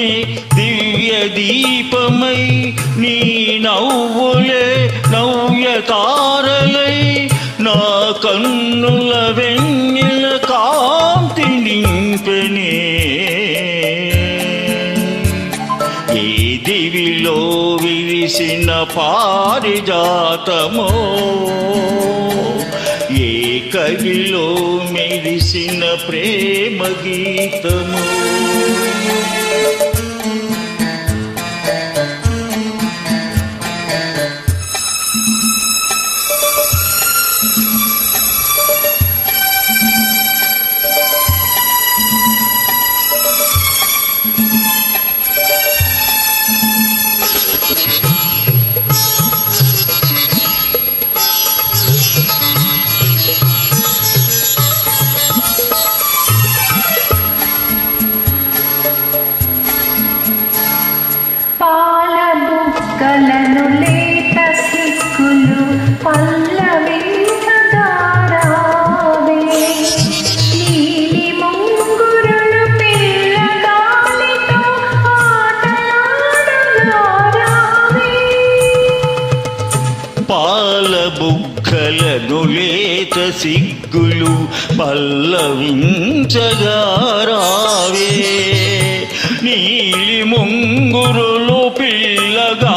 నీ దివ్య దీపమై నీ నవ్వులే నవ్య తారలై నా కన్నుల వెన్నెల కాంతి నింపెనే. ఏ దివిలో విరిసిన పారిజాతమో ఏ కవిలో మెరిసిన ప్రేమ గీతము బుక్కలను లేత సిక్కులు పల్లవి నీలి లేత సిగ్గులు పల్లవించగారావే నీలి ముంగురులు పిల్లగా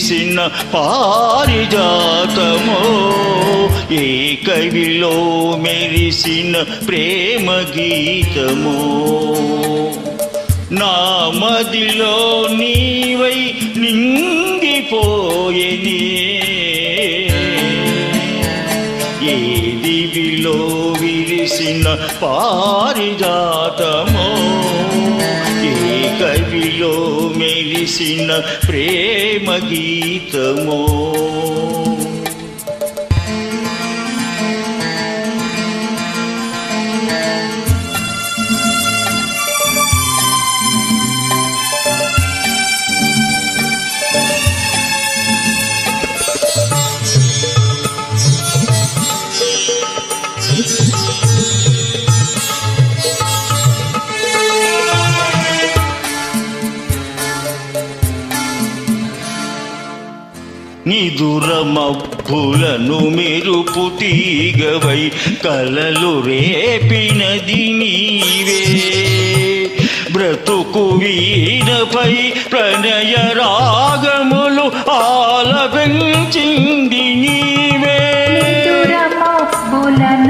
చేసిన పారిజాతమో ఏ కవిలో మెరిసిన ప్రేమ గీతమో. నా మదిలో నీవై నింగిపోయని ఏ దివిలో విరిసిన పారిజాతమో. కవిలో మెలిసిన ప్రేమ గీతమో నిదుర మబ్బులను మెరుపు తీగవై కలలు రేపినది నీవే. బ్రతుకు వీణపై ప్రణయ రాగములు ఆలపించింది నీవే. నిదుర మబ్బులను